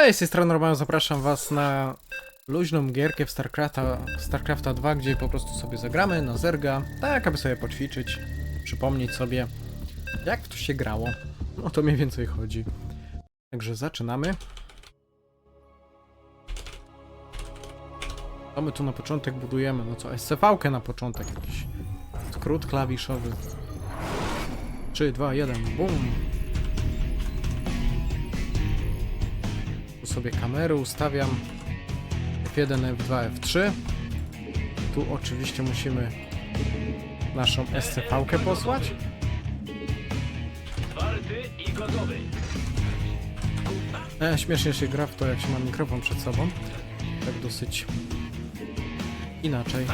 Cześć, z tej strony Roman, zapraszam was na luźną gierkę w StarCrafta, StarCrafta 2, gdzie po prostu sobie zagramy na zerga, tak aby sobie poćwiczyć, przypomnieć sobie, jak to się grało. O to mniej więcej chodzi. Także zaczynamy. Co my tu na początek budujemy? No co, SCV-kę na początek, jakiś skrót klawiszowy. 3, 2, 1, BUM! Sobie kamery ustawiam. F1, F2, F3. Tu oczywiście musimy naszą SCV-kę posłać. E, śmiesznie się gra w to, jak się ma mikrofon przed sobą. Tak dosyć inaczej.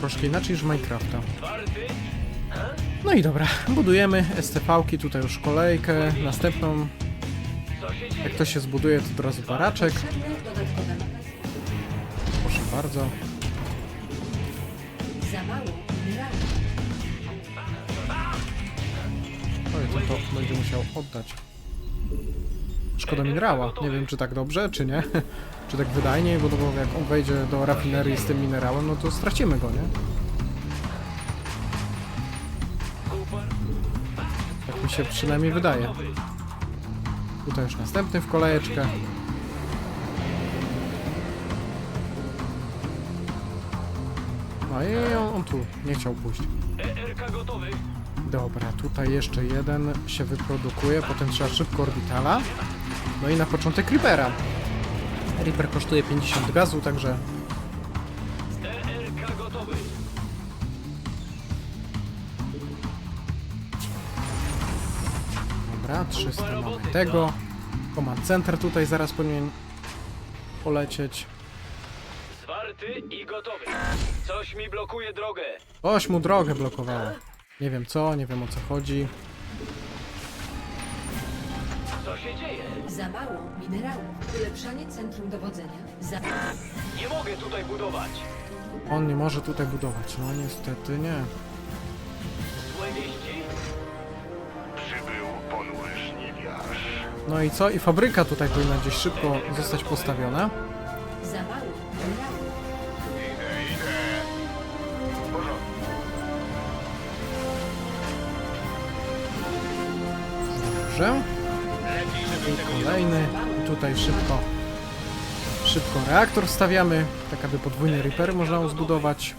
Troszkę inaczej niż Minecrafta. No i dobra, budujemy SCV-ki, tutaj już kolejkę, następną? Jak to się zbuduje, to od razu baraczek, proszę bardzo. Za mało. Oj, to to będzie musiał oddać. Szkoda minerała, nie wiem czy tak dobrze, czy nie, czy tak wydajniej, bo, bo jak on wejdzie do rafinerii z tym minerałem, no to stracimy go, nie? Tak mi się przynajmniej wydaje. Tutaj już następny w kolejeczkę. No i on, on tu nie chciał pójść. ERK gotowy. Dobra, tutaj jeszcze jeden się wyprodukuje, potem trzeba szybko orbitala. No i na początek Reapera. Reaper kosztuje 50 gazu, także dobra, 300 mamy tego. Command Center tutaj zaraz powinien polecieć. Zwarty i gotowy. Coś mi blokuje drogę. Oś mu drogę blokowało. Nie wiem co, nie wiem o co chodzi. Co się dzieje? Za mało minerałów. Ulepszanie centrum dowodzenia. Za Nie mogę tutaj budować. On nie może tutaj budować. No niestety nie. No i co? I fabryka tutaj powinna gdzieś szybko zostać postawiona. Dobrze. I kolejny. I tutaj szybko. Szybko reaktor stawiamy, tak aby podwójny Reaper można zbudować.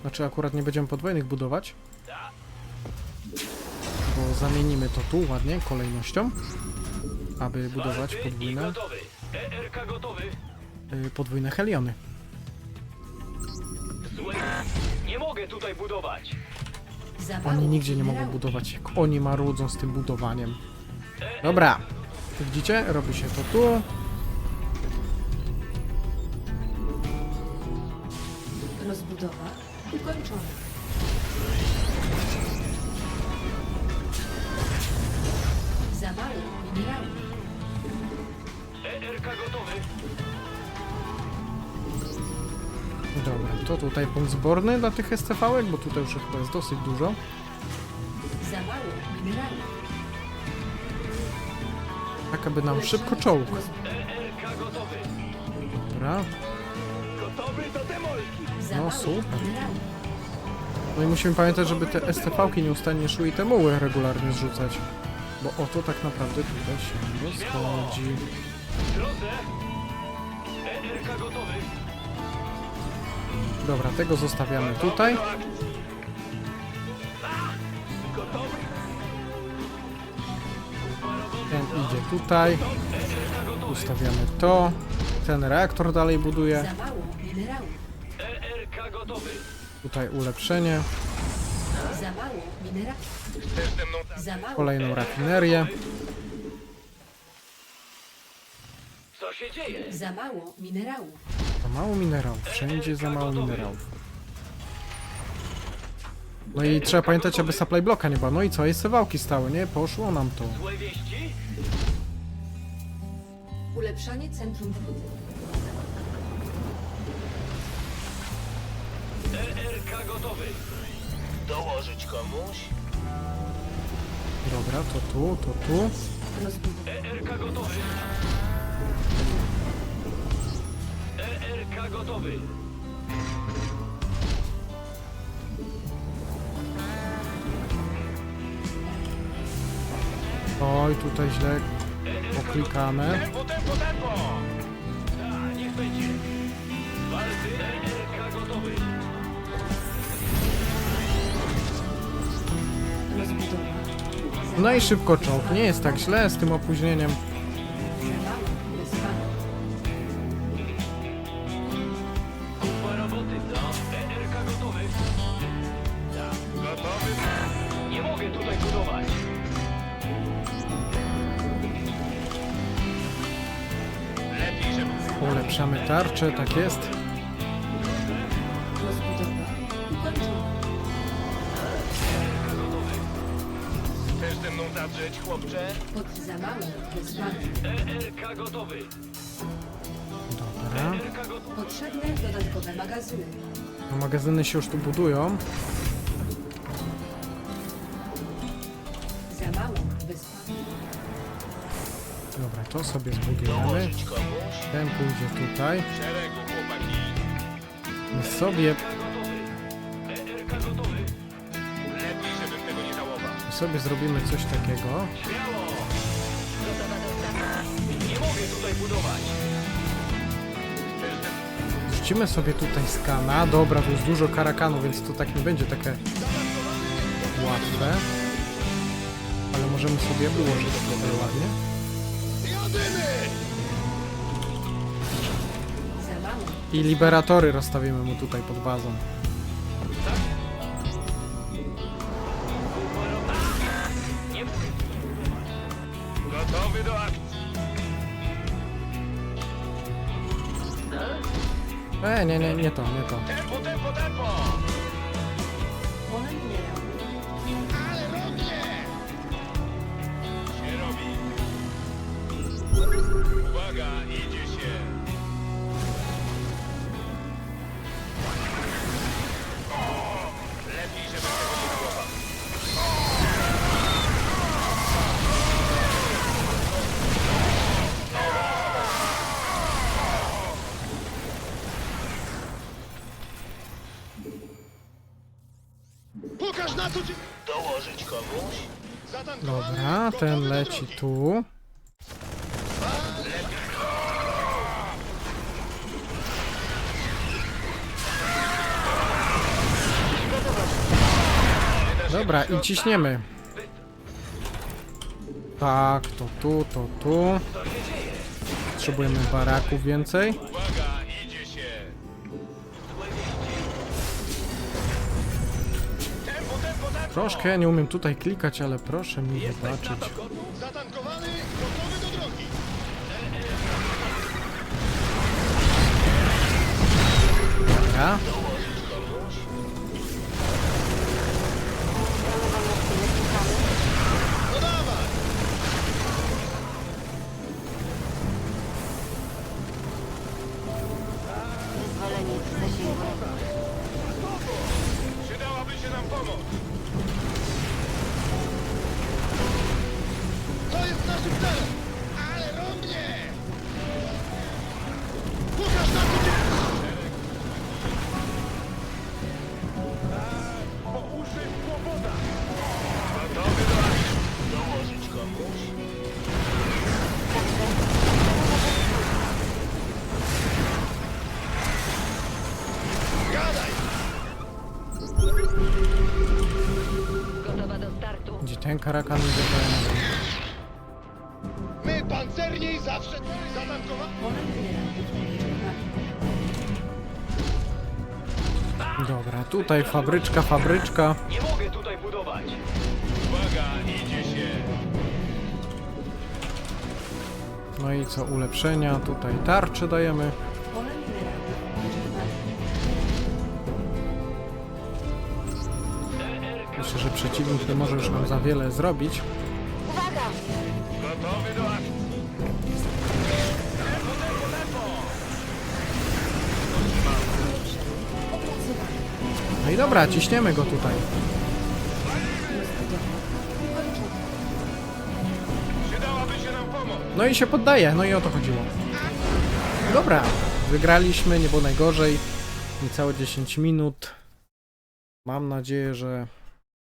Znaczy akurat nie będziemy podwójnych budować. Zamienimy to tu ładnie kolejnością. Aby budować i podwójne, gotowy. ERK gotowy. y, podwójne heliony. Nie mogę tutaj budować. Oni nigdzie nie mogą budować, jak oni marudzą z tym budowaniem. Dobra, widzicie? Robi się to tu. Rozbudowa ukończona. To tutaj punkt zborny dla tych SCV-ek, bo tutaj już chyba jest dosyć dużo. Za mało minerałów. Tak, aby nam szybko czołg. gotowy. Dobra, Gotowy do demolki. Za No, mało super. minerałów. no i musimy pamiętać, żeby te SCV-ki nieustannie szły i te muły regularnie zrzucać. Bo o to tak naprawdę tutaj się rozchodzi. W drodze. ERK gotowy. Dobra, tego zostawiamy tutaj. Gotowy. Ten idzie tutaj. Ustawiamy to. Ten reaktor dalej buduje. Gotowy. Tutaj ulepszenie. Kolejną rafinerię. Co się dzieje? Za mało minerałów. Za mało minerałów. Wszędzie za mało minerałów. No i trzeba pamiętać, aby supply bloka nie było. No i co? Jest wałki stały, nie? Poszło nam to. Złe wieści? Ulepszanie centrum dowodzenia. ERK gotowy. Dołożyć komuś? Dobra, to tu, to tu. Rozbudowa. ERK gotowy. ERK gotowy. Oj, tutaj źle ERK poklikane. Tempo, tempo, tempo! Tak, niech będzie. Gotowy. No i szybko czołg. Nie jest tak źle z tym opóźnieniem. Mogę tutaj budować. Lepiej, żeby... Ulepszamy tarczę, tak jest. Rozbudowa. Ukończona. Chcesz ze mną zadrzeć, chłopcze? Pod za mało. Bez pana. ERK gotowy. Dobra. ERK gotowy. Potrzebne dodatkowe magazyny. No, magazyny się już tu budują. To sobie zbudujemy. Ten pójdzie tutaj. My sobie, my sobie zrobimy coś takiego. Rzucimy sobie tutaj skana. Dobra, tu jest dużo karakanu, więc to tak nie będzie takie łatwe. Ale możemy sobie ułożyć tutaj ładnie. Za mało. I liberatory rozstawimy mu tutaj pod bazą. Gotowy do akcji. E, nie, nie, nie to, nie to. Tempo, tempo, tempo! Pole. Uwaga, idzie się. O, lepiej, żeby tego nie żałował. Pokaż na co ci... Dołożyć komuś? Dobra, ten leci tu. Dobra, i ciśniemy. Tak, to tu, to tu. Potrzebujemy baraków więcej. Uwaga, idzie się. Troszkę nie umiem tutaj klikać, ale proszę mi wybaczyć. Zatankowany. Idzie ten. My pancerni zawsze minerałów. Dobra, tutaj fabryczka, fabryczka. Nie mogę tutaj budować. Uwaga, idzie się. No i co, ulepszenia. Tutaj tarcze dajemy. Przeciwnik nie może już nam za wiele zrobić. Gotowy do akcji. Tempo, tempo, tempo! Opracowanie. No i dobra, ciśniemy go tutaj. No i się poddaje, no i o to chodziło. Dobra, wygraliśmy, nie było najgorzej. Niecałe 10 minut. Mam nadzieję, że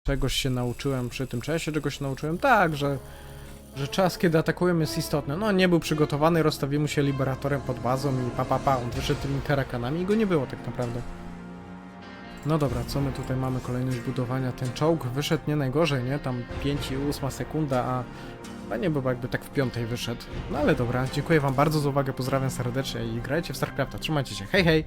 czegoś się nauczyłem przy tym czasie. Czegoś się nauczyłem tak, że, że czas, kiedy atakujemy jest istotny. No, nie był przygotowany, rozstawił mu się liberatorem pod bazą i pa, pa, pa, on wyszedł tymi karakanami i go nie było tak naprawdę. No dobra, co my tutaj mamy? Kolejność budowania. Ten czołg wyszedł nie najgorzej, nie? Tam 5 i 8 sekunda, a chyba nie było jakby tak w piątej wyszedł. No ale dobra, dziękuję wam bardzo za uwagę, pozdrawiam serdecznie i grajcie w StarCrafta. Trzymajcie się, hej hej!